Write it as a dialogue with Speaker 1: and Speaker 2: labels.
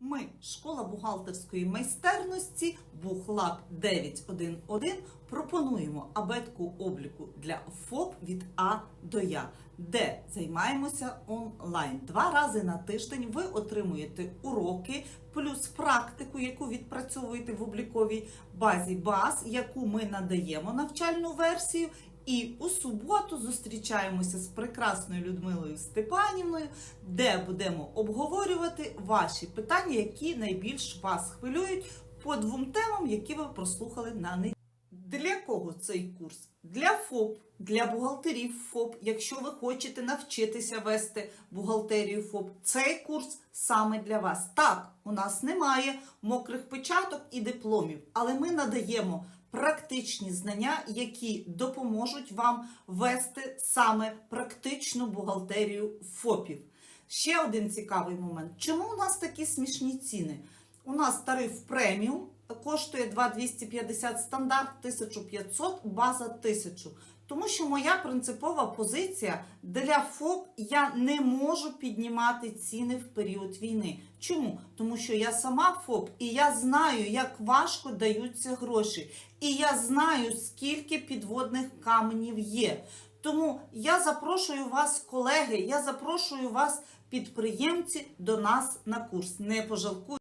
Speaker 1: Ми, школа бухгалтерської майстерності Бухлаб 911, пропонуємо абетку обліку для ФОП від А до Я, де займаємося онлайн. Два рази на тиждень ви отримуєте уроки, плюс практику, яку відпрацьовуєте в обліковій базі баз, яку ми надаємо навчальну версію. І у суботу зустрічаємося з прекрасною Людмилою Степанівною, де будемо обговорювати ваші питання, які найбільш вас хвилюють по двом темам, які ви прослухали на неділю. Для кого цей курс? Для ФОП, для бухгалтерів ФОП. Якщо ви хочете навчитися вести бухгалтерію ФОП, цей курс саме для вас. Так, у нас немає мокрих печаток і дипломів, але ми надаємо практичні знання, які допоможуть вам вести саме практичну бухгалтерію ФОПів. Ще один цікавий момент. Чому у нас такі смішні ціни? У нас тариф преміум коштує 2250 стандарт 1500, база 1000. Тому що моя принципова позиція для ФОП я не можу піднімати ціни в період війни. Чому? Тому що я сама ФОП і я знаю, як важко даються гроші. І я знаю, скільки підводних каменів є. Тому я запрошую вас, колеги, я запрошую вас, підприємці, до нас на курс. Не пожалкуйте.